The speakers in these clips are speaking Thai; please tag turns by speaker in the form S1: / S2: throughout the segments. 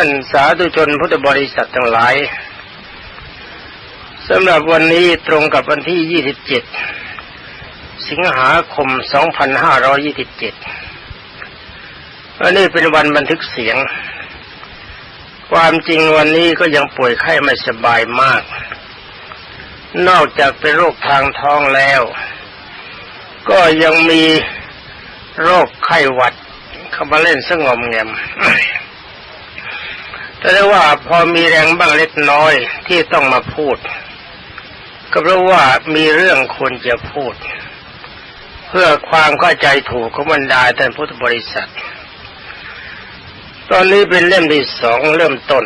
S1: ท่านสาธุชนพุทธบริษัททั้งหลายสำหรับวันนี้ตรงกับวันที่ 27 สิงหาคม 2527วันนี้เป็นวันบันทึกเสียง ความจริงวันนี้ก็ยังป่วยไข้ไม่สบายมาก นอกจากเป็นโรคทางท้องแล้ว ก็ยังมีโรคไข้หวัดเข้ามาเล่นสงอมแงม แต่ได้ว่าพอมีแรงบ้างเล็กน้อยที่ต้องมาพูด ก็เพราะว่ามีเรื่องควรจะพูด เพื่อความเข้าใจถูกของบรรดาท่านพุทธบริษัท ตอนนี้เป็นเล่มที่สองเริ่มต้น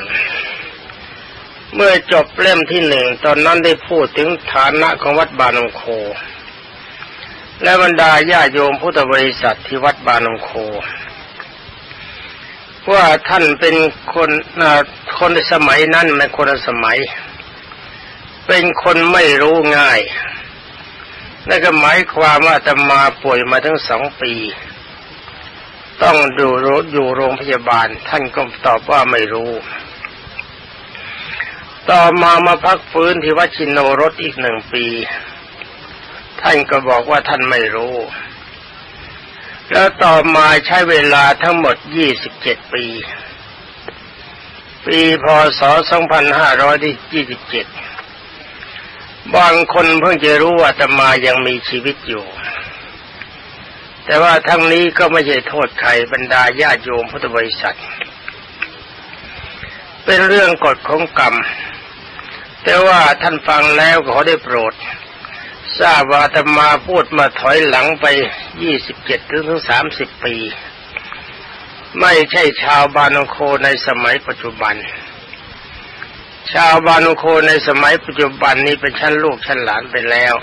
S1: เมื่อจบเล่มที่หนึ่งตอนนั้นได้พูดถึงฐานะของวัดบานองโค และบรรดาญาโยมพุทธบริษัทที่วัดบานองโค ว่าท่านเป็นคนคนในสมัยนั้นไม่คนในสมัย เป็นคนไม่รู้ง่ายนั่นก็หมายความว่าจะมาป่วยมาทั้งสองปี ต้องดูรถอยู่โรงพยาบาล ท่านก็ตอบว่าไม่รู้ ต่อมามาพักฟื้นที่วัชินโนรถอีกหนึ่งปี ท่านก็บอกว่าท่านไม่รู้ แล้วต่อมาใช้เวลาทั้งหมด 27 ปี ปีพศ 2527 บางคนเพิ่งจะรู้ว่าตมายังมีชีวิตอยู่ แต่ว่าทั้งนี้ก็ไม่ใช่โทษใครบรรดาญาโยมพุทธบริษัท เป็นเรื่องกฎของกรรม แต่ว่าท่านฟังแล้วขอได้โปรด ทราบว่าธรรมาพูดมาถอยหลังไปยี่สิบเจ็ดถึงถึงสามสิบปี ไม่ใช่ชาวบานโคในสมัยปัจจุบัน ชาวบานโคในสมัยปัจจุบันนี้เป็นชั้นลูกชั้นหลานไปแล้ว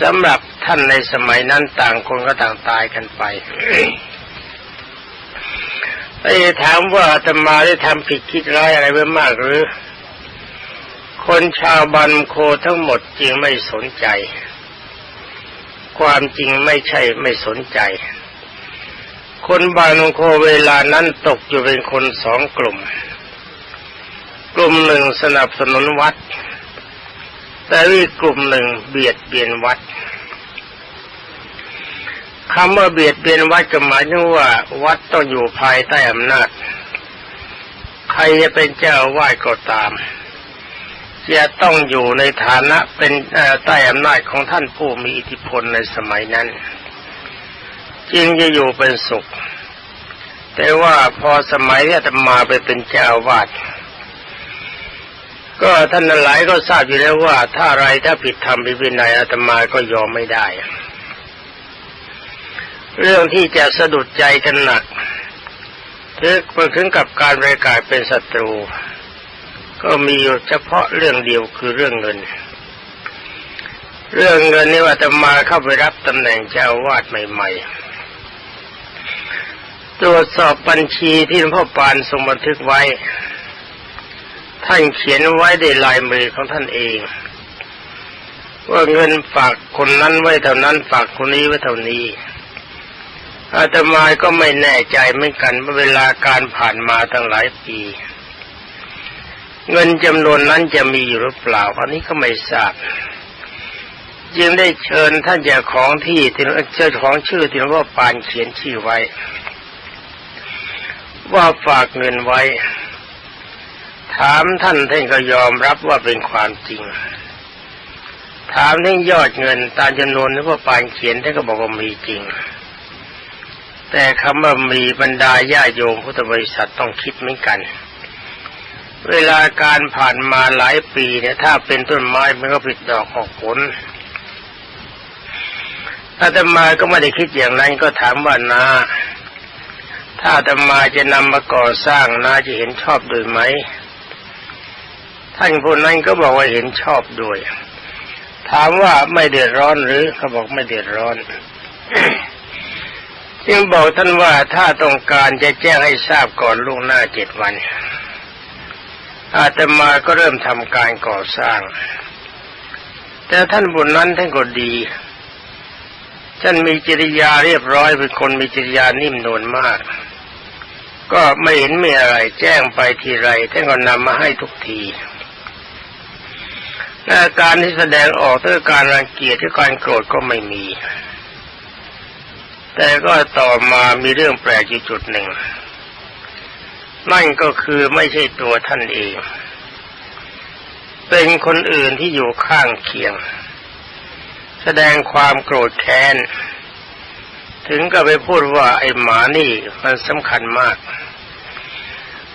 S1: สำหรับท่านในสมัยนั้นต่างคนก็ต่างตายกันไปไอ้ถามว่าธรรมาได้ทำผิดคิดร้ายอะไรไว้มากหรือ คนชาวบันโคทั้งหมดจริงไม่สนใจ ความจริงไม่ใช่ไม่สนใจ คนบานโคเวลานั้นตกอยู่เป็นคนสองกลุ่ม กลุ่มหนึ่งสนับสนุนวัด แต่อีกกลุ่มหนึ่งเบียดเบียนวัดคำว่าเบียดเบียนวัดก็หมายถึงว่า วัดต้องอยู่ภายใต้อำนาจ ใครจะเป็นเจ้าวาดก็ตาม จะต้องอยู่ในฐานะเป็นใต้อำนาจของท่านผู้มีอิทธิพลในสมัยนั้นจึงจะอยู่เป็นสุข แต่ว่าพอสมัยที่ธรรมาไปเป็นเจ้าวาดก็ท่านหลายก็ทราบอยู่แล้วว่า ถ้าอะไรถ้าผิดธรรมผิดวินัยอาตมาก็ยอมไม่ได้ เรื่องที่จะสะดุดใจกันหนักถึงกับการประกาศเป็นศัตรู ก็มีอยู่เฉพาะเรื่องเดียวคือเรื่องเงิน เรื่องเงินนี่ว่าจะมาเข้าไปรับตำแหน่งเจ้าวาดใหม่ ๆ ตรวจสอบบัญชีที่หลวงพ่อปานทรงบันทึกไว้ ท่านเขียนไว้ในลายมือของท่านเอง ว่าเงินฝากคนนั้นไว้เท่านั้นฝากคนนี้ไว้เท่านี้อาตมาก็ไม่แน่ใจเหมือนกันว่าเวลาการผ่านมาตั้งหลายปี เงินจำนวนนั้นจะมีอยู่หรือเปล่าอันนี้ก็ไม่ทราบจึงได้เชิญท่านเจ้าของที่ที่เจ้าของชื่อที่หลวงพ่อปานเขียนชื่อไว้ ว่าฝากเงินไว้ ถามท่านท่านก็ยอมรับว่าเป็นความจริง ถามถึงยอดเงินตามจำนวนที่พ่อปานเขียนท่านก็บอกว่ามีจริง แต่คำว่ามีบรรดาญาโยมพุทธบริษัทต้องคิดเหมือนกัน เวลาการผ่านมาหลายปีเนี่ย ถ้าเป็นต้นไม้มันก็ผิดดอกออกผลอาตมาก็ไม่ได้คิดอย่างนั้นก็ถามว่านาถ้าอาตมาจะนำมาก่อสร้างนาจะเห็นชอบด้วยไหมท่านผู้นั้นก็บอกว่าเห็นชอบด้วย ถามว่าไม่เดือดร้อนหรือเขาบอกไม่เดือดร้อนจึงบอกท่านว่าถ้าต้องการจะแจ้งให้ทราบก่อนล่วงหน้าเจ็ดวัน อาตมาก็เริ่มทำการก่อสร้าง แต่ท่านบุญนั้นท่านก็ดี ท่านมีจริยาเรียบร้อยเป็นคนมีจริยานิ่มนวลมาก ก็ไม่เห็นมีอะไรแจ้งไปทีไรท่านก็นำมาให้ทุกทีอาการที่แสดงออกถ้าการรังเกียจหรือการโกรธก็ไม่มี แต่ก็ต่อมามีเรื่องแปลกอยู่จุดหนึ่ง นั่นก็คือไม่ใช่ตัวท่านเอง เป็นคนอื่นที่อยู่ข้างเคียง แสดงความโกรธแค้น ถึงกับไปพูดว่าไอ้หมานี่มันสำคัญมาก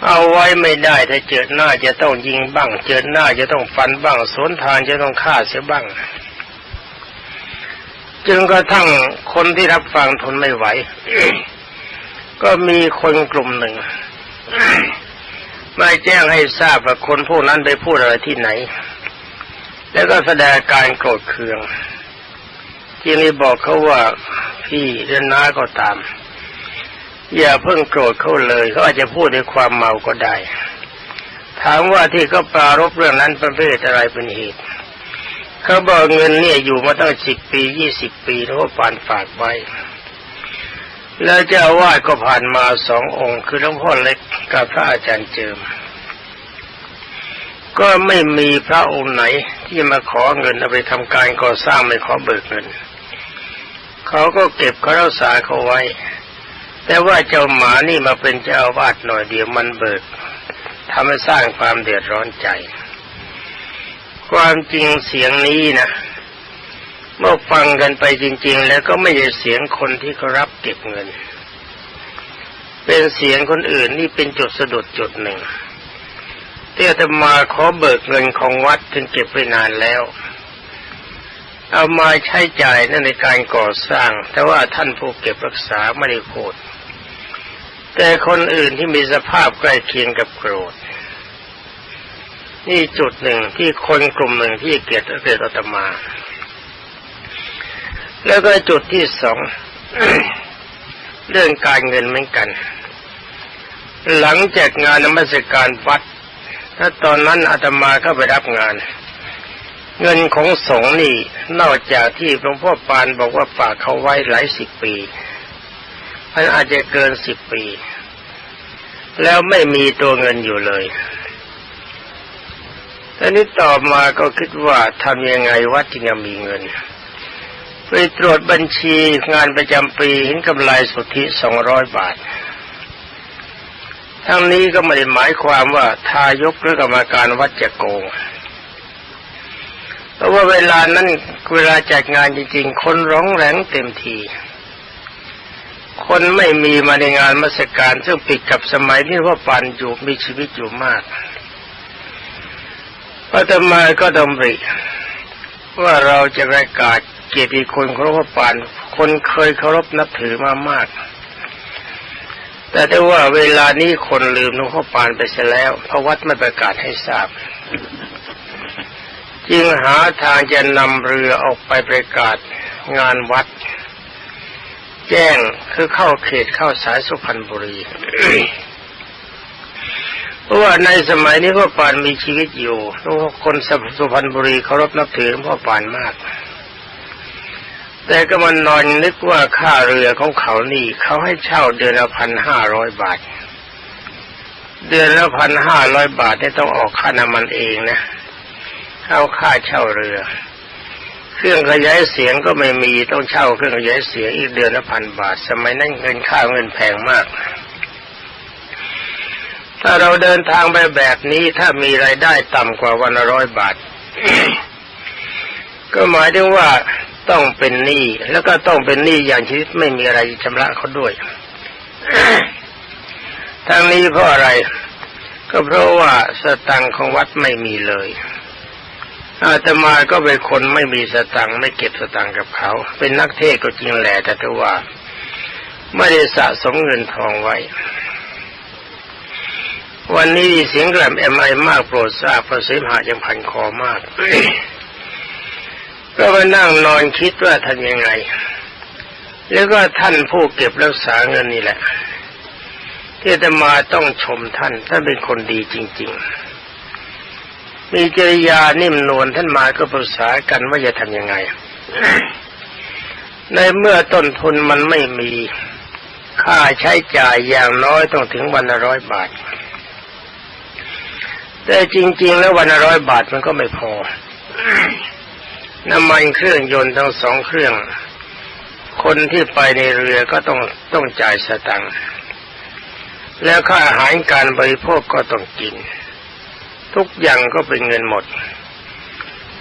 S1: เอาไว้ไม่ได้ถ้าเจอหน้าจะต้องยิงบ้าง เจอหน้าจะต้องฟันบ้างสวนทางจะต้องฆ่าเสียบ้าง จึงกระทั่งคนที่รับฟังทนไม่ไหว ก็มีคนกลุ่มหนึ่ง ไมาแจ้งให้ทราบว่าคนพวกนั้นไปพูดอะไรที่ไหน แล้วก็แสดงการโกรธเคือง ทีนี้บอกเขาว่าพี่เรือนน้าก็ตาม อย่าเพิ่งโกรธเขาเลยเขาอาจจะพูดด้วยความเมาก็ได้ ถามว่าที่เขาปรารบเรื่องนั้นประเภทอะไรเป็นเหตุเขาบอกเงินเนี่ยอยู่มาตั้งสิบปียี่สิบปีแล้วก็ปานฝากไว้ แล้วเจ้าวาสก็ผ่านมาสององค์ คือหลวงพ่อเล็กกับพระอาจารย์เจิม ก็ไม่มีพระองค์ไหนที่มาขอเงินเอาไปทำการก่อสร้างไม่ขอเบิกเงิน เขาก็เก็บเขารักษาเขาไว้ แต่ว่าเจ้าหมานี่มาเป็นเจ้าวาสหน่อยเดียวมันเบิกทำให้สร้างความเดือดร้อนใจ ความจริงเสียงนี้นะ เมื่อฟังกันไปจริง ๆ แล้วก็ไม่ใช่เสียงคนที่เขารับเก็บเงิน เป็นเสียงคนอื่นนี่เป็นจุดสะดุดจุดหนึ่งเตี้ยจะมาขอเบิกเงินของวัดจึงเก็บไว้นานแล้ว เอามาใช้จ่ายนั่นในการก่อสร้าง แต่ว่าท่านผู้เก็บรักษาไม่ได้โกรธแต่คนอื่นที่มีสภาพใกล้เคียงกับโกรธ นี่จุดหนึ่งที่คนกลุ่มหนึ่งที่เกลียดเกลียดอาตมา แล้วก็จุดที่สองเรื่องการเงินเหมือนกัน หลังจากงานนมัสการวัด ถ้าตอนนั้นอาตมาเข้าไปรับงาน เงินของสงฆ์นี่นอกจากที่หลวงพ่อปานบอกว่าฝากเขาไว้หลายสิบปีมันอาจจะเกินสิบปี แล้วไม่มีตัวเงินอยู่เลยอันนี้ต่อมาก็คิดว่าทำยังไงวัดจึงจะมีเงิน ไปตรวจบัญชีงานประจำปีเห็นกำไรสุทธิสองร้อยบาท ทั้งนี้ก็ไม่ได้หมายความว่าทายกหรือกรรมการวัดจะโกงเพราะว่าเวลานั้นเวลาจัดงานจริงๆ คนร้องแรงเต็มที คนไม่มีมาในงานมัสการซึ่งปิดกับสมัยที่ว่าปันอยู่มีชีวิตอยู่มากอาตมาก็ดำริว่าเราจะประกาศ เกียรติคุณของหลวงพ่อปาน คนเคยเคารพนับถือมามาก แต่ได้ว่าเวลานี้คนลืมหลวงพ่อปานไปเสียแล้วเพราะวัดไม่ประกาศให้ทราบ จึงหาทางจะนำเรือออกไปประกาศงานวัด แจ้งคือเข้าเขตเข้าสายสุพรรณบุรีเพราะว่าในสมัยนี้พ่อปานมีชีวิตอยู่แล้วคนสุพรรณบุรีเคารพนับถือพ่อปานมาก แต่ก็มันนอนนึกว่าค่าเรือของเขานี่เขาให้เช่าเดือนละพันห้าร้อยบาท เดือนละพันห้าร้อยบาทเนี่ต้องออกค่าน้ำมันเองนะเข้าค่าเช่าเรือ เครื่องขยายเสียงก็ไม่มีต้องเช่าเครื่องขยายเสียงอีกเดือนละพันบาท สมัยนั้นเงินค่าเงินแพงมาก ถ้าเราเดินทางไปแบบนี้ถ้ามีไรายได้ต่ำกว่าวันละร้อยบาท ก็หมายถึงว่า ต้องเป็นหนี้แล้วก็ต้องเป็นหนี้อย่างชีวิตไม่มีอะไรชำระเขาด้วยทั้งนี้เพราะอะไร ก็เพราะว่าสตังค์ของวัดไม่มีเลยอาตมาก็เป็นคนไม่มีสตังค์ไม่เก็บสตังค์กับเขา เป็นนักเทศก็จริงแหละแต่ว่า ไม่ได้สะสมเงินทองไว้ วันนี้เสียงแกรมเอ็มไอมากโปรดทราบเพราะเสมหะยังพันคอมาก ก็มานั่งนอนคิดว่าทำยังไง แล้วก็ท่านผู้เก็บรักษาเงินนี่แหละ ที่จะมาต้องชมท่านท่านเป็นคนดีจริง ๆ มีจริยานิ่มนวลท่านมาก็ปรึกษากันว่าจะทำยังไง ในเมื่อต้นทุนมันไม่มีค่าใช้จ่ายอย่างน้อยต้องถึงวันละร้อยบาท แต่จริง ๆ แล้ววันละร้อยบาทมันก็ไม่พอ น้ำมันเครื่องยนต์ทั้งสองเครื่อง คนที่ไปในเรือก็ต้องต้องจ่ายสตังค์แล้วค่าอาหารการบริโภคก็ต้องกิน ทุกอย่างก็เป็นเงินหมด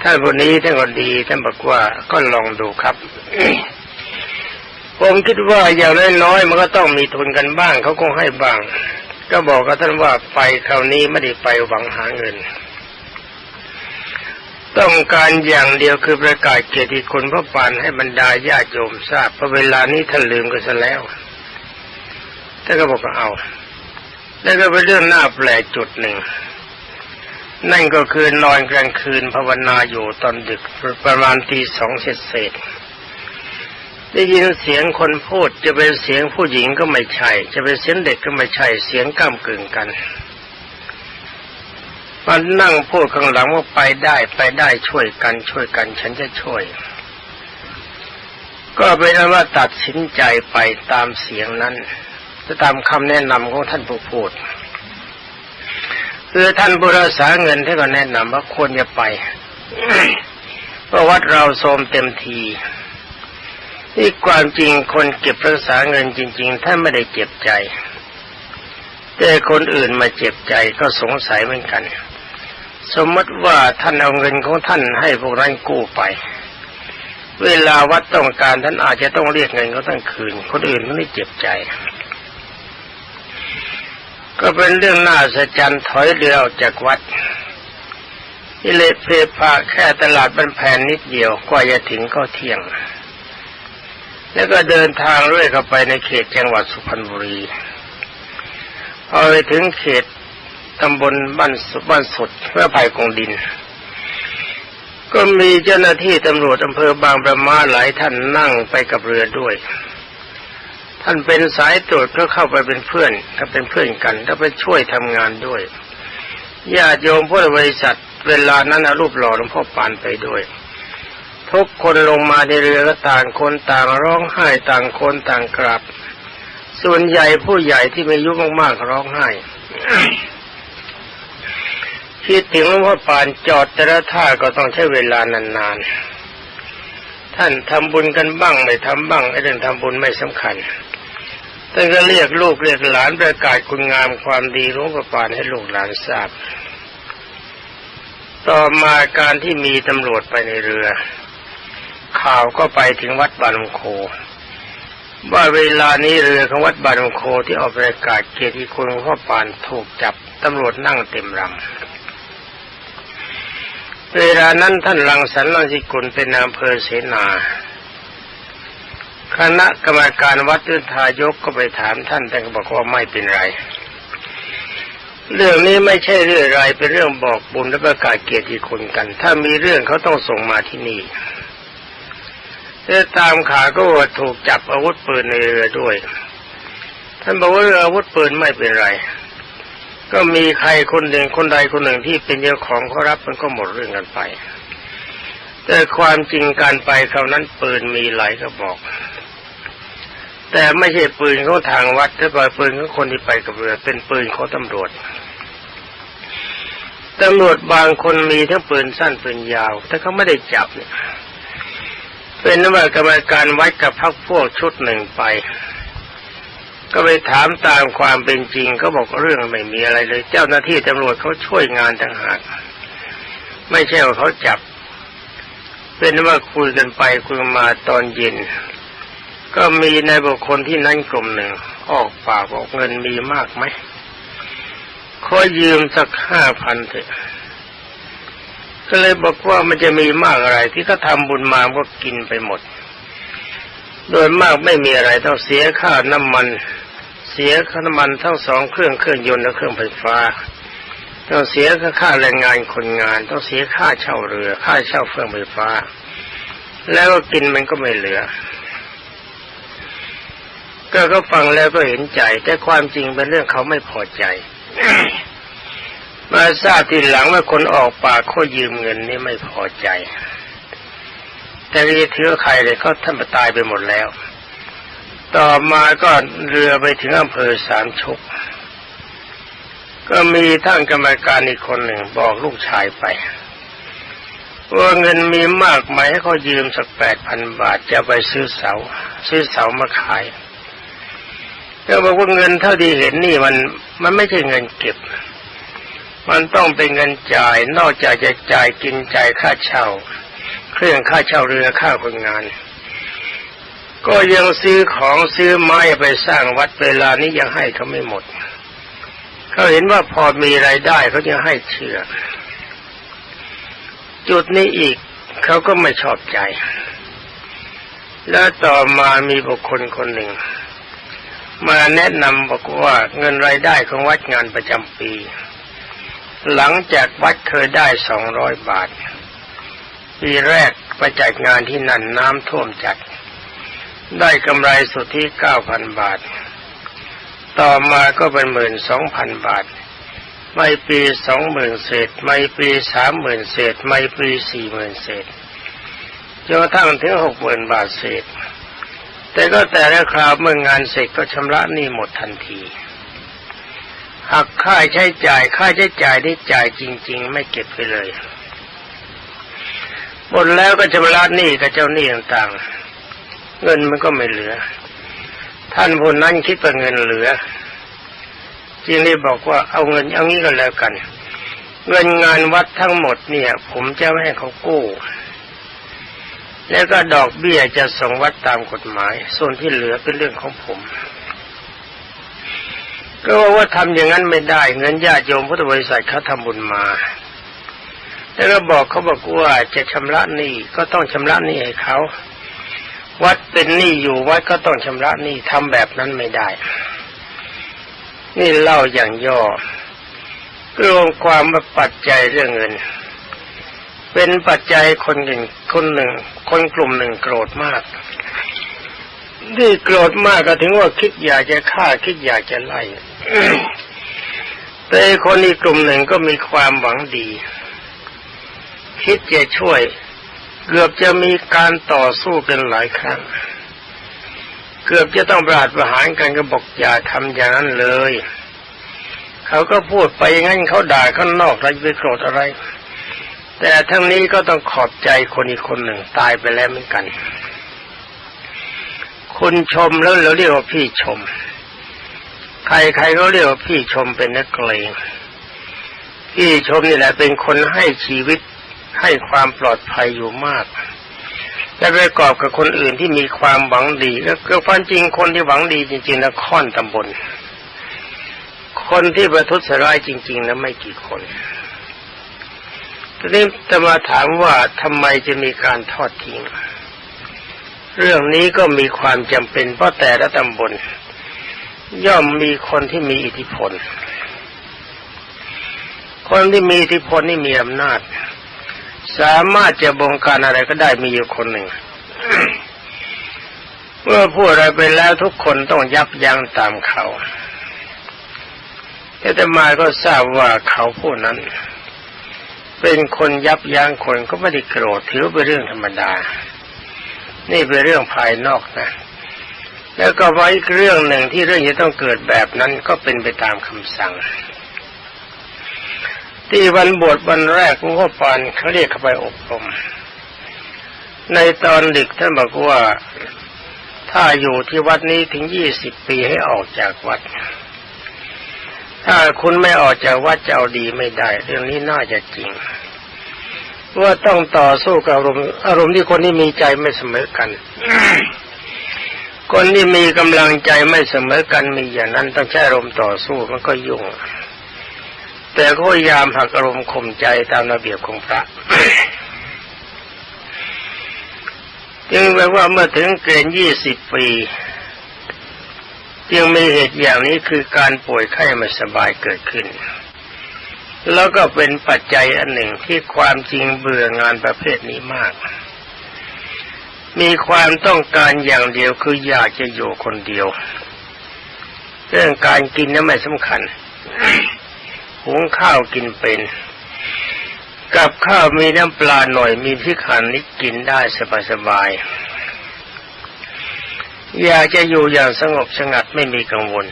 S1: ท่านคนนี้ท่านก็ดีท่านบอกว่าก็ลองดูครับผมคิดว่าอย่างน้อยๆมันก็ต้องมีทุนกันบ้างเขาคงให้บ้าง ก็บอกกับท่านว่าไปคราวนี้ไม่ได้ไปหวังหาเงิน ต้องการอย่างเดียวคือประกาศเกียรติคุณพระปานให้บรรดาญาติโยมทราบเพราะเวลานี้ท่านลืมกันซะแล้วท่านก็บอกว่าเอา แล้วก็เป็นเรื่องน่าแปลกจุดหนึ่ง นั่นก็คือนอนกลางคืนภาวนาอยู่ตอนดึกประมาณตีสองเศษเศษได้ยินเสียงคนพูดจะเป็นเสียงผู้หญิงก็ไม่ใช่ จะเป็นเสียงเด็กก็ไม่ใช่ เสียงก้ามกึ่งกัน มันนั่งพูดข้างหลังว่าไปได้ไปได้ช่วยกันช่วยกัน ฉันจะช่วย ก็เป็นอันว่าตัดสินใจไปตามเสียงนั้นจะตามคำแนะนำของท่านผู้พูดคือท่านบุรษาเงินท่านก็แนะนำว่าควรจะไปเพราะวัดเราโทรมเต็มทีนี่ความจริงคนเก็บรักษาเงินจริงๆท่านไม่ได้เจ็บใจ แต่คนอื่นมาเจ็บใจก็สงสัยเหมือนกัน สมมติว่าท่านเอาเงินของท่านให้พวกนั้นกู้ไป เวลาวัดต้องการท่านอาจจะต้องเรียกเงินเขาทั้งคืน คนอื่นไม่ได้เจ็บใจ ก็เป็นเรื่องน่าสะใจถอยเรือออกจากวัดอิเลเพพาแค่ตลาดบันแผนนิดเดียวกว่าจะถึงก็เที่ยง แล้วก็เดินทางเรื่อยเข้าไปในเขตจังหวัดสุพรรณบุรีพอไปถึงเขต ตำบลบ้านสุบ้านสดเพื่อภัยกองดิน ก็มีเจ้าหน้าที่ตำรวจอำเภอบางประมาหลายท่านนั่งไปกับเรือด้วย ท่านเป็นสายตรวจก็เข้าไปเป็นเพื่อนก็เป็นเพื่อนกันแล้วไปช่วยทำงานด้วยญาติโยมพุทธบริษัทเวลานั้นเอารูปหล่อหลวงพ่อปานไปด้วย ทุกคนลงมาในเรือก็ต่างคนต่างร้องไห้ต่างคนต่างกราบส่วนใหญ่ผู้ใหญ่ที่มีอายุมากๆร้องไห้ คิดถึงหลวงพ่อปานจอดแต่ละท่าก็ต้องใช้เวลานานๆ ท่านทำบุญกันบ้างไม่ทำบ้างไอ้เรื่องทำบุญไม่สำคัญท่านก็เรียกลูกเรียกหลานประกาศคุณงามความดีหลวงพ่อปานให้ลูกหลานทราบ ต่อมาการที่มีตำรวจไปในเรือ ข่าวก็ไปถึงวัดบานมโคว่าเวลานี้เรือของวัดบานมโคที่ออกประกาศเกียรติคุณหลวงพ่อปานถูกจับตำรวจนั่งเต็มลำ เวลานั้นท่านรังสรรค์รังสิกุลเป็นนายอำเภอเสนาคณะกรรมการวัดตุทายกก็ไปถามท่านแต่ก็บอกว่าไม่เป็นไร เรื่องนี้ไม่ใช่เรื่องไรเป็นเรื่องบอกบุญและประกาศเกียรติคุณกัน ถ้ามีเรื่องเขาต้องส่งมาที่นี่แต่ตามขาก็ถูกจับอาวุธปืนในเรือด้วย ท่านบอกว่าอาวุธปืนไม่เป็นไร ก็มีใครคนหนึ่งคนใดคนหนึ่งที่เป็นเจ้าของเขารับมันก็หมดเรื่องกันไป แต่ความจริงการไปคราวนั้นปืนมีหลายกระบอก แต่ไม่ใช่ปืนของทางวัดแต่เป็นปืนของคนที่ไปกับเรือเป็นปืนของตำรวจตำรวจบางคนมีทั้งปืนสั้นปืนยาว แต่เขาไม่ได้จับเนี่ยเป็นนว่ากรรมการวัดกับพักพวกชุดหนึ่งไป ก็ไปถามตามความเป็นจริงก็บอกเรื่องไม่มีอะไรเลย เจ้าหน้าที่ตำรวจเขาช่วยงานต่างหากไม่ใช่ว่าเขาจับ เป็นว่าคุยกันไปคุยมาตอนเย็น ก็มีในบุคคลที่นั่นกลุ่มหนึ่ง ออกปากบอกเงินมีมากไหมขอยืมสักห้าพันเถอะก็เลยบอกว่ามันจะมีมากอะไร ที่เขาทำบุญมาก็กินไปหมด โดยมากไม่มีอะไรต้องเสียค่าน้ำมัน เสียค่าน้ำมันทั้งสองเครื่องเครื่องยนต์และเครื่องไฟฟ้า ต้องเสียค่าแรงงานคนงาน ต้องเสียค่าเช่าเรือ ค่าเช่าเครื่องไฟฟ้า แล้วก็กินมันก็ไม่เหลือ ก็ก็ฟังแล้วก็เห็นใจ แต่ความจริงเป็นเรื่องเขาไม่พอใจมาทราบทีหลังว่าคนออกปากเขายืมเงินนี่ไม่พอใจ แต่จะถือใครเลยเขาท่านตายไปหมดแล้ว ต่อมาก็เรือไปถึงอำเภอสามชุก ก็มีท่านกรรมการอีกคนหนึ่งบอกลูกชายไป ว่าเงินมีมากไหมให้เขายืมสักแปดพันบาทจะไปซื้อเสา ซื้อเสามาขายก็บอกว่าเงินเท่าที่เห็นนี่มันมันไม่ใช่เงินเก็บ มันต้องเป็นเงินจ่าย นอกจากจะจ่ายกินจ่ายค่าเช่า เครื่องค่าเช่าเรือค่าคนงาน ก็ยังซื้อของซื้อไม้ไปสร้างวัดเวลานี้ยังให้เขาไม่หมด เขาเห็นว่าพอมีไรายได้เขาจะให้เชื่อ จุดนี้อีกเขาก็ไม่ชอบใจ แล้วต่อมามีบุคคลคนหนึ่ง มาแนะนำบอกว่าเงินรายได้ของวัดงานประจำปี หลังจากวัดเคยได้สองร้อยบาท ปีแรกไปจัดงานที่นั่นน้ำท่วมจัด ได้กำไรสุทธิเก้าพันบาท ต่อมาก็เป็นหมื่นสองพันบาท ไม่ปีสองหมื่นเศษ ไม่ปีสามหมื่นเศษ ไม่ปีสี่หมื่นเศษจนกระทั่งถึงหกหมื่นบาทเศษ แต่ก็แต่ละคราวเมื่องานเสร็จก็ชำระหนี้หมดทันทีหักค่าใช้จ่ายค่าใช้จ่ายที่จ่ายจริง ๆ ไม่เก็บไปเลยหมดแล้วก็ชำระหนี้กับเจ้าหนี้ต่างๆ เงินมันก็ไม่เหลือ ท่านผู้นั้นคิดว่าเงินเหลือจึงได้บอกว่าเอาเงินเอางี้ก็แล้วกัน เงินงานวัดทั้งหมดเนี่ย ผมจะไม่ให้เขากู้ แล้วก็ดอกเบี้ยจะส่งวัดตามกฎหมาย ส่วนที่เหลือเป็นเรื่องของผม ก็ว่าว่าทำอย่างนั้นไม่ได้ เงินญาติโยมพุทธบริษัทเขาทำบุญมาแล้วก็บอกเขาบอกว่าจะชำระหนี้ก็ต้องชำระหนี้ให้เขา วัดเป็นหนี้อยู่วัดก็ต้องชำระหนี้ทำแบบนั้นไม่ได้ นี่เล่าอย่างย่อรวมความว่าปัจจัยเรื่องเงิน เป็นปัจจัยคนหนึ่งคนหนึ่ง คนกลุ่มหนึ่งโกรธมากที่โกรธมากก็ถึงว่าคิดอยากจะฆ่าคิดอยากจะไล่แต่คนอีกกลุ่มหนึ่งก็มีความหวังดี คิดจะช่วย เกือบจะมีการต่อสู้กันหลายครั้ง เกือบจะต้องประหารประหารกันก็บอกอย่าทำอย่างนั้นเลย เขาก็พูดไปงั้นเขาด่าข้างนอกเรไปโกรธอะไร แต่ทั้งนี้ก็ต้องขอบใจคนอีกคนหนึ่งตายไปแล้วเหมือนกัน คุณชมแล้วเราเรียกว่าพี่ชม ใครๆก็เรียกว่าพี่ชมเป็นนักเลงพี่ชมนี่แหละเป็นคนให้ชีวิต ให้ความปลอดภัยอยู่มากและประกอบกับคนอื่นที่มีความหวังดีแล้วก็ความจริงคนที่หวังดีจริงๆนะค่อนตำบล คนที่ประทุษร้ายจริงๆนะไม่กี่คนทีนี้จะมาถามว่าทำไมจะมีการทอดทิ้ง เรื่องนี้ก็มีความจำเป็นเพราะแต่ละตำบล ย่อมมีคนที่มีอิทธิพล คนที่มีอิทธิพลนี่มีอำนาจ สามารถจะบงการอะไรก็ได้มีอยู่คนหนึ่ง เมื่อพูดอะไรไปแล้วทุกคนต้องยับยั้งตามเขาแต่มาก็ทราบว่าเขาผู้นั้น เป็นคนยับยั้งคนก็ไม่ได้โกรธถือเป็นเรื่องธรรมดา นี่เป็นเรื่องภายนอกนะ แล้วก็ไว้เรื่องหนึ่งที่เรื่องจะต้องเกิดแบบนั้นก็เป็นไปตามคำสั่ง ที่วันบวชวันแรกหลวงพ่อปานเขาเรียกเข้าไปอบรม ในตอนดึกท่านบอกว่าถ้าอยู่ที่วัดนี้ถึงยี่สิบปีให้ออกจากวัด ถ้าคุณไม่ออกจากวัดจะเอาดีไม่ได้ เรื่องนี้น่าจะจริงว่าต้องต่อสู้กับอารมณ์อารมณ์ที่คนที่มีใจไม่เสมอกัน คนที่มีกำลังใจไม่เสมอกันมีอย่างนั้นต้องใช้อารมณ์ต่อสู้มันก็ยุ่ง แต่ก็พยายามหักอารมณ์ข่มใจตามระเบียบของพระจึงแปลว่าเมื่อถึงเกณฑ์ยี่สิบปีจึงมีเหตุอย่างนี้คือการป่วยไข้ไม่สบายเกิดขึ้น แล้วก็เป็นปัจจัยอันหนึ่งที่ความจริงเบื่องานประเภทนี้มาก มีความต้องการอย่างเดียวคืออยากจะอยู่คนเดียว เรื่องการกินนั้นไม่สำคัญ หุงข้าวกินเป็น กับข้าวมีน้ำปลาหน่อยมีพริกขันนิดกินได้สบายๆอยากจะอยู่อย่างสงบสงัดไม่มีกังวล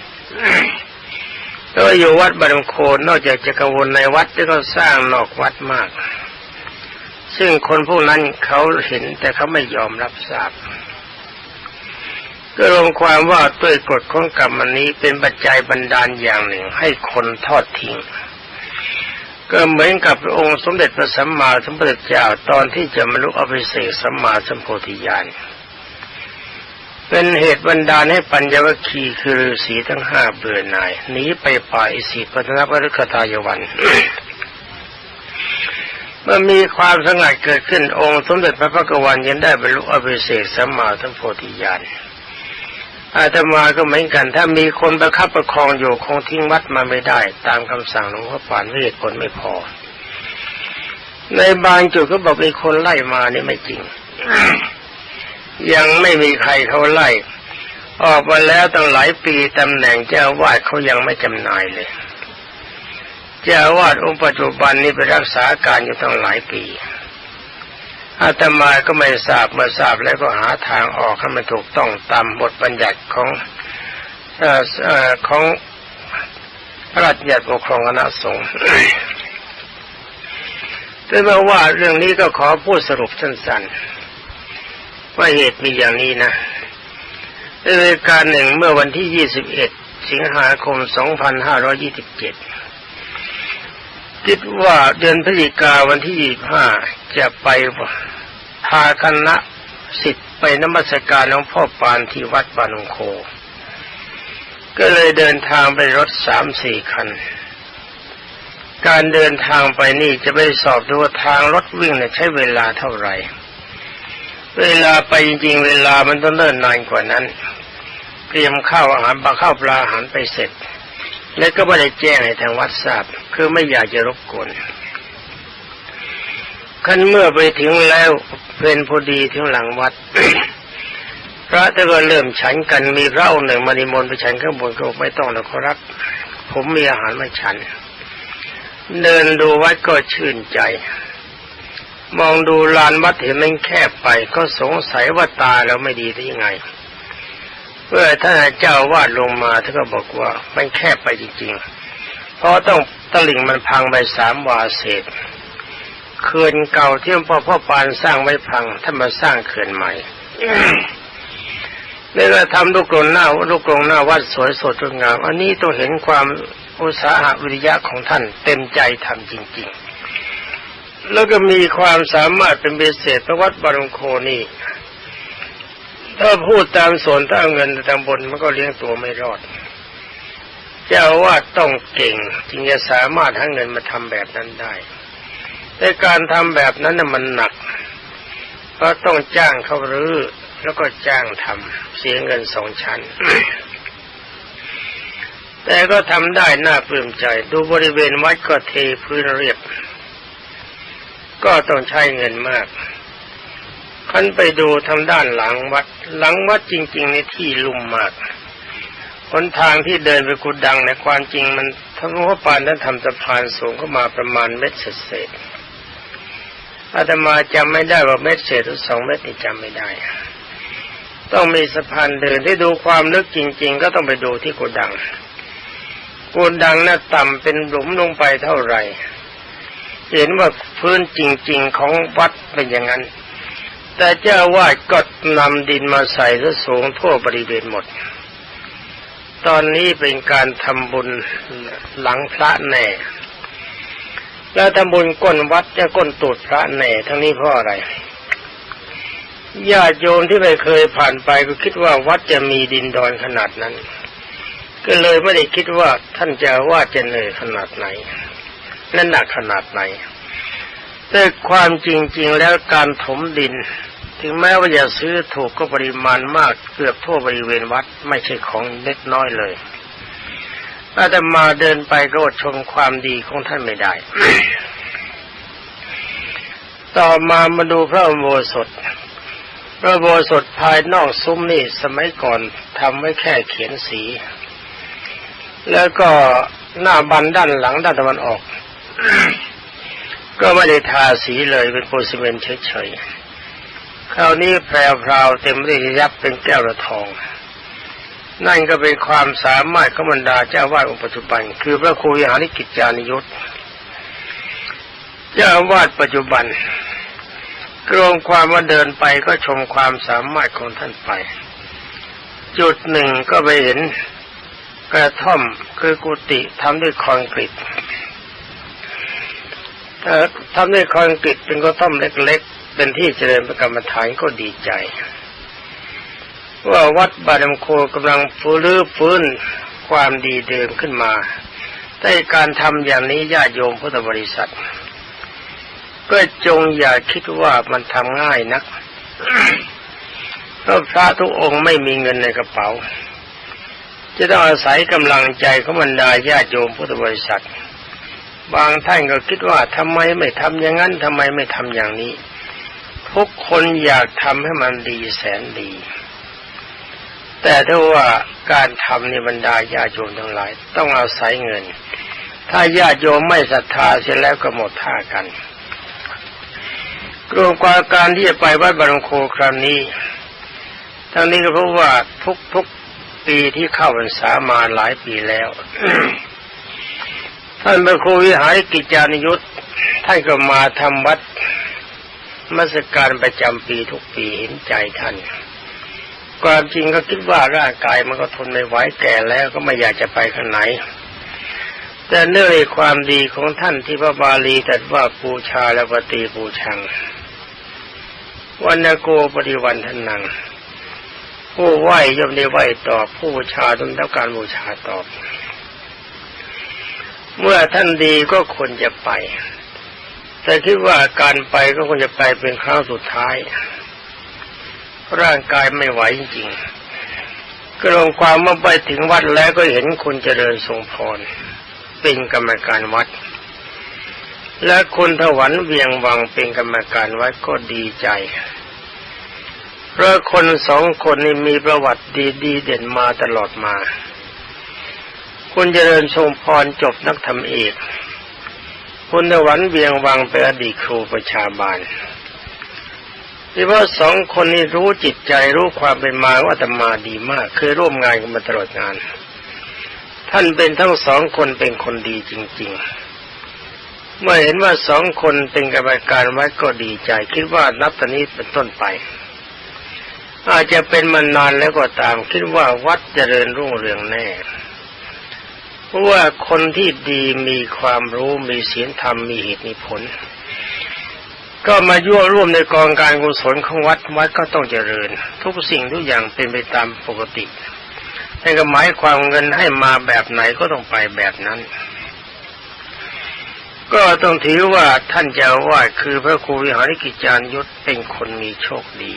S1: ก็อยู่วัดบารมโคนนอกจากจะกังวลในวัดที่เขาสร้างนอกวัดมาก ซึ่งคนพวกนั้นเขาเห็นแต่เขาไม่ยอมรับทราบ ก็รวมความว่าด้วยกฎของกรรมอันนี้เป็นปัจจัยบันดาลอย่างหนึ่งให้คนทอดทิ้ง ก็เหมือนกับองค์สมเด็จพระสัมมาสัมพุทธเจ้าตอนที่จะมรุอภิเษกสัมมาสัมโพธิญาณเป็นเหตุบันดาลให้ปัญญวคีคือฤาษีทั้งห้าเบื่อหน่ายหนีไปป่าอิสิปตนวรุคทายวัน เมื่อมีความสงัดเกิดขึ้นองค์สมเด็จพระพักวันยังได้บรรลุอภิเษกสัมมาสัมโพธิญาณ อาตมาก็เหมือนกัน ถ้ามีคนประคับประคองอยู่คงทิ้งวัดมาไม่ได้ ตามคำสั่งหลวงพ่อปานเหตุผลไม่พอ ในบางจุดก็บอกมีคนไล่มานี่ไม่จริง ยังไม่มีใครเขาไล่ ออกมาแล้วตั้งหลายปีตำแหน่งเจ้าวาดเขายังไม่จำหน่ายเลย เจ้าวาดองค์ปัจจุบันนี้ไปรักษาการอยู่ตั้งหลายปี อาตมาก็ไม่ทราบเมื่อทราบแล้วก็หาทางออกให้มันถูกต้องตามบทบัญญัติของออของพระราชบัญญัติปกครองคณะสงฆ์แต่เมื่อว่าเรื่องนี้ก็ขอพูดสรุปสั้นๆ ว่าเหตุมีอย่างนี้นะในรายการหนึ่งเมื่อวันที่ 21 สิงหาคม 2527 คิดว่าเดือนพฤศจิกาวันที่25จะไปพาคณะสิทธิ์ไปนมัสการหลวงพ่อปานที่วัดบานงโค ก็เลยเดินทางไปรถสามสี่คัน การเดินทางไปนี่จะไปสอบดูว่าทางรถวิ่งเนี่ยใช้เวลาเท่าไหร่ เวลาไปจริงๆ เวลามันต้องเนิ่นนานกว่านั้น เตรียมข้าวอาหารปลาข้าวปลาอาหารไปเสร็จ แล้วก็ไม่ได้แจ้งให้ทางวัดทราบคือไม่อยากจะรบกวนขั้นเมื่อไปถึงแล้วเป็นพอดีถึงหลังวัด พระท่านก็เริ่มฉันกันมีพระองค์หนึ่งมานิมนต์ไปฉันข้างบนก็บอกไม่ต้องแล้วขอรับ ผมมีอาหารมาฉัน เดินดูวัดก็ชื่นใจ มองดูลานวัดเห็นมันแคบไป ก็สงสัยว่าตาเราไม่ดีได้ยังไง เมื่อท่านเจ้าวาดลงมาท่านก็บอกว่ามันแคบไปจริงๆ เพราะต้องตลิ่งมันพังไปสามวาเศษเขื่อนเก่าที่พ่อพ่อปานสร้างไว้พังท่านมาสร้างเขื่อนใหม่นี่ก็ทำลูกกรงหน้าลูกกรงหน้าวัดสวยสดงดงามอันนี้ต้องเห็นความอุตสาหะวิริยะของท่านเต็มใจทำจริง ๆ แล้วก็มีความสามารถเป็นเบสเศษพระวัดบารมโคนี่ ถ้าพูดตามส่วนถ้าเอาเงินตามบนมันก็เลี้ยงตัวไม่รอด เจ้าว่าต้องเก่งจึงจะสามารถหาเงินมาทำแบบนั้นได้แต่การทำแบบนั้นน่ะมันหนักก็ต้องจ้างเขารื้อแล้วก็จ้างทำเสียเงินสองชั้น แต่ก็ทำได้น่าปลื้มใจ ดูบริเวณวัดก็เทพื้นเรียบ ก็ต้องใช้เงินมาก ขันไปดูทางด้านหลังวัด หลังวัดจริง ๆ ในที่ลุ่มมากหนทางที่เดินไปกุดดังในความจริงมันทั้งว่าปานนั้นทำสะพานสูงเข้ามาประมาณเม็ดเศษอาตมาจำไม่ได้ว่าเม็ดเศษหรือสองเม็ดนี่จำไม่ได้ ต้องมีสะพานเดินที่ดูความลึกจริง ๆ ก็ต้องไปดูที่กุดังกุดังน่ะต่ำเป็นหลุมลงไปเท่าไหร่ เห็นว่าพื้นจริง ๆ ของวัดเป็นอย่างนั้น แต่เจ้าวาดก็นำดินมาใส่ซะสูงทั่วบริเวณหมด ตอนนี้เป็นการทำบุญหลังพระแน่ แล้วทำบุญก้นวัดจะก้นตูดพระแน่ ทั้งนี้เพราะอะไรญาติโยมที่ไม่เคยผ่านไปก็คิดว่าวัดจะมีดินดอนขนาดนั้น ก็เลยไม่ได้คิดว่าท่านจะว่าจะเหนื่อยขนาดไหนและหนักขนาดไหนแต่ความจริง ๆ แล้วการถมดิน ถึงแม้ว่าจะซื้อถูกก็ปริมาณมากเกือบทั่วบริเวณวัดไม่ใช่ของเล็กน้อยเลยอาตมาเดินไปก็อดชมความดีของท่านไม่ได้ ต่อมามาดูพระอุโบสถ พระอุโบสถภายนอกซุ้มนี่สมัยก่อนทำไว้แค่เขียนสี แล้วก็หน้าบันด้านหลังด้านตะวันออก ก็ไม่ได้ทาสีเลยเป็นโพซิเมนเฉยๆ คราวนี้แพรวพราวเต็มไปด้วยยับเป็นแก้วละทอง นั่นก็เป็นความสามารถของบรรดาเจ้าวาดองค์ปัจจุบัน คือพระครูวิหาริกิจจานิยุทธเจ้าวาดปัจจุบันกรงความว่าเดินไปก็ชมความสามารถของท่านไป จุดหนึ่งก็ไปเห็นกระท่อมคือกุฏิทำด้วยคอนกรีตถ้าทำด้วยคอนกรีตเป็นกระท่อมเล็กๆ เป็นที่เจริญประกรรมฐานก็ดีใจ ว่าวัดบาดมโคกำลังฟื้นฟื้นความดีเดิมขึ้นมาแต่การทำอย่างนี้ญาติโยมพุทธบริษัท ก็จงอย่าคิดว่ามันทำง่ายนักเพราะพระทุกองค์ไม่มีเงินในกระเป๋า จะต้องอาศัยกำลังใจของบรรดาญาติโยมพุทธบริษัท บางท่านก็คิดว่าทำไมไม่ทำอย่างนั้นทำไมไม่ทำอย่างนี้ ทุกคนอยากทำให้มันดีแสนดี แต่ถ้าว่าการทำในบรรดาญาโยมทั้งหลาย ต้องอาศัยเงิน ถ้าญาโยมไม่ศรัทธาเสร็จแล้วก็หมดท่ากันกรวมความการที่จะไปวัดบารมโคครั้งนี้ ทั้งนี้ก็เพราะว่าทุกๆปีที่เข้าพรรษามาหลายปีแล้ว ท่านพระครูวิหารกิจานิยุทธท่านก็มาทำวัด มัสการประจำปีทุกปีเห็นใจท่าน ความจริงก็คิดว่าร่างกายมันก็ทนไม่ไหวแก่แล้วก็ไม่อยากจะไปข้างไหน แต่เนื่องในความดีของท่านที่พระบาลีตรัสว่าปูชาและปฏิปูชังวันโกปฏิวันทนัง ผู้ไหวย่อมได้ไหวตอบ ผู้บูชาต้องรับการบูชาตอบ เมื่อท่านดีก็ควรจะไป แต่คิดว่าการไปก็ควรจะไปเป็นครั้งสุดท้าย ร่างกายไม่ไหวจริงๆก็ลงความเมื่อไปถึงวัดแล้วก็เห็นคนเจริญทรงพร เป็นกรรมการวัด และคุณถวันเวียงวังเป็นกรรมการวัดก็ดีใจเพราะคนสองคนนี้มีประวัติดีดีเด่นมาตลอดมา คุณเจริญทรงพรจบนักธรรมเอก คุณวันเวียงวังเป็นอดีตครูประชาบาลที่ว่าสองคนนี้รู้จิตใจรู้ความเป็นมาว่าธรรมาดีมาก เคยร่วมงานกันมาตลอดงาน ท่านเป็นทั้งสองคนเป็นคนดีจริง ๆ เมื่อเห็นว่าสองคนเป็นกรรมการวัดก็ดีใจ คิดว่านับตอนนี้เป็นต้นไป อาจจะเป็นมานานแล้วก็ตามคิดว่าวัดเจริญรุ่งเรืองแน่ เพราะว่าคนที่ดีมีความรู้มีศีลธรรมมีเหตุมีผล ก็มายั่วร่วมในกองการกุศลของวัดวัดก็ต้องเจริญ ทุกสิ่งทุกอย่างเป็นไปตามปกติแต่ก็หมายความเงินให้มาแบบไหนก็ต้องไปแบบนั้น ก็ต้องถือว่าท่านเจ้าวาคือพระครูวิหาริกิจารยุทธเป็นคนมีโชคดี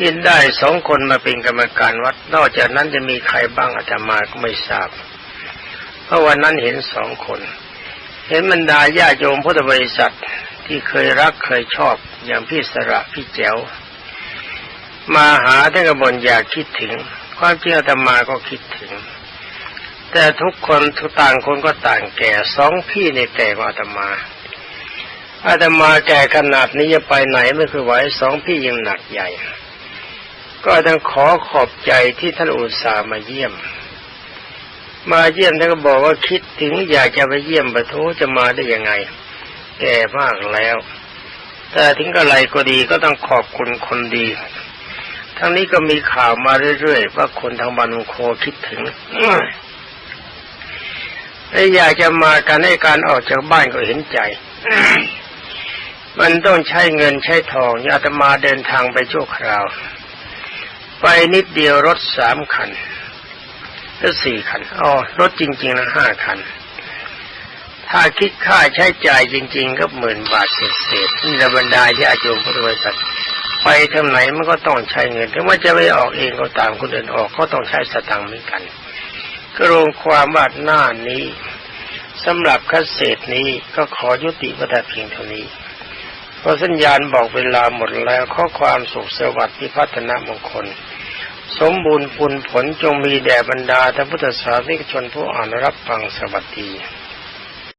S1: ที่ได้สองคนมาเป็นกรรมการวัด นอกจากนั้นจะมีใครบ้างอาตมาก็ไม่ทราบ เพราะวันนั้นเห็นสองคน เห็นบรรดาญาโยมพุทธบริษัทที่เคยรักเคยชอบอย่างพี่สระพี่แจ๋วมาหาท่านกบนอยากคิดถึง ความจริงอาตมาก็คิดถึง แต่ทุกคนทุกต่างคนก็ต่างแก่สองพี่ในแก่กว่าอาตมาอาตมาแก่ขนาดนี้จะไปไหนไม่คือไหวสองพี่ยังหนักใหญ่ ก็ต้องขอขอบใจที่ท่านอุตส่าห์มาเยี่ยม มาเยี่ยมท่านก็บอกว่าคิดถึงอยากจะไปเยี่ยมปะโทจะมาได้ยังไง แก่มากแล้ว แต่ถึงกระไรก็ดีก็ต้องขอบคุณคนดี ทั้งนี้ก็มีข่าวมาเรื่อยๆว่าคนทางบันโคคิดถึงและอยากจะมากันให้การออกจากบ้านก็เห็นใจ มันต้องใช้เงินใช้ทองญาติมาเดินทางไปชั่วคราว ไปนิดเดียวรถสามคันหรือสี่คันอ๋อรถจริงๆนะห้าคัน ถ้าคิดค่าใช้จ่ายจริง ๆ ก็หมื่นบาทเศษๆนี่ระบรรดาญาโยมพุทธบริษัทไปทางไหนมันก็ต้องใช้เงินถึงว่าจะไม่ออกเองก็ตามคนอื่นออกก็ต้องใช้สตังค์เหมือนกัน ก็รวมความว่าหน้านี้สำหรับคัสเศษนี้ก็ขอยุติวัฏเพียงเท่านี้เพราะสัญญาณบอกเวลาหมดแล้วข้อความสุขสวัสดิ์พิพัฒนมงคล สมบูรณ์ปุณผลจงมีแด่บรรดาท่านพุทธศาสนิกชนผู้อ่านรับฟังสวัสดี